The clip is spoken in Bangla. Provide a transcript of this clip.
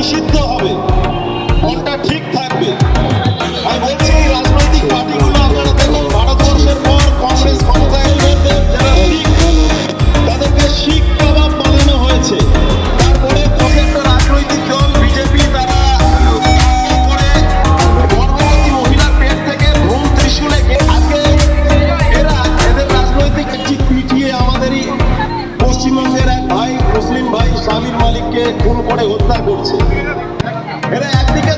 Washington. আমাদের এক ভাই মুসলিম ভাই স্বামীর মালিককে খুন করে হত্যা করছে। এরা একদিকে